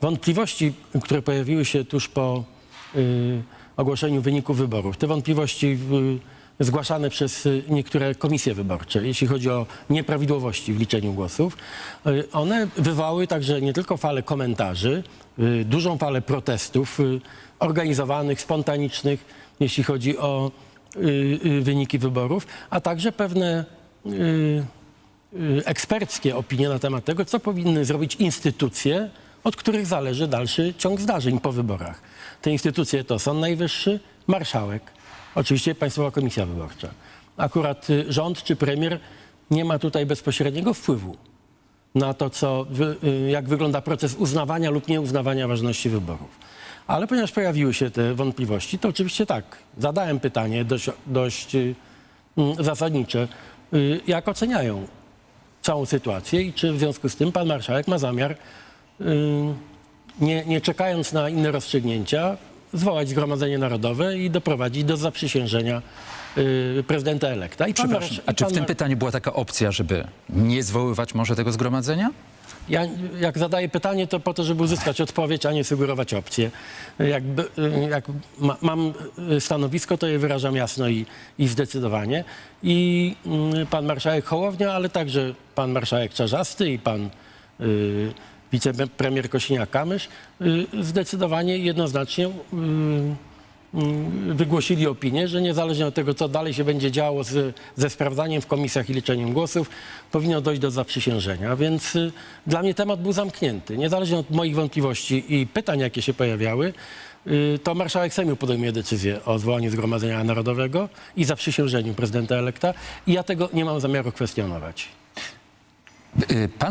Wątpliwości, które pojawiły się tuż po y, ogłoszeniu wyników wyborów, te wątpliwości y, zgłaszane przez y, niektóre komisje wyborcze, jeśli chodzi o nieprawidłowości w liczeniu głosów, y, one wywołały także nie tylko falę komentarzy, y, dużą falę protestów y, organizowanych, spontanicznych, jeśli chodzi o y, y, wyniki wyborów, a także pewne y, y, eksperckie opinie na temat tego, co powinny zrobić instytucje, od których zależy dalszy ciąg zdarzeń po wyborach. Te instytucje to Sąd Najwyższy, Marszałek, oczywiście Państwowa Komisja Wyborcza. Akurat y, rząd czy premier nie ma tutaj bezpośredniego wpływu na to, co, y, jak wygląda proces uznawania lub nieuznawania ważności wyborów. Ale ponieważ pojawiły się te wątpliwości, to oczywiście tak, zadałem pytanie dość, dość y, mm, zasadnicze, jak oceniają całą sytuację i czy w związku z tym pan marszałek ma zamiar, nie, nie czekając na inne rozstrzygnięcia, zwołać Zgromadzenie Narodowe i doprowadzić do zaprzysiężenia y, prezydenta elekta. I przepraszam, A i czy w pan tym mar- pytaniu była taka opcja, żeby nie zwoływać może tego zgromadzenia? Ja jak zadaję pytanie, to po to, żeby uzyskać odpowiedź, a nie sugerować opcję. Jakby, y, jak ma, mam y, stanowisko, to je wyrażam jasno i, i zdecydowanie. I pan marszałek Hołownia, ale także pan marszałek Czarzasty i pan y, wicepremier Kosiniak-Kamysz y, zdecydowanie, jednoznacznie y, mm, wygłosili opinię, że niezależnie od tego, co dalej się będzie działo z, ze sprawdzaniem w komisjach i liczeniem głosów, powinno dojść do zaprzysiężenia. Więc y, dla mnie temat był zamknięty. Niezależnie od moich wątpliwości i pytań, jakie się pojawiały, y, to marszałek Sejmu podejmuje decyzję o zwołaniu Zgromadzenia Narodowego i zaprzysiężeniu prezydenta elekta i ja tego nie mam zamiaru kwestionować. Y, Pan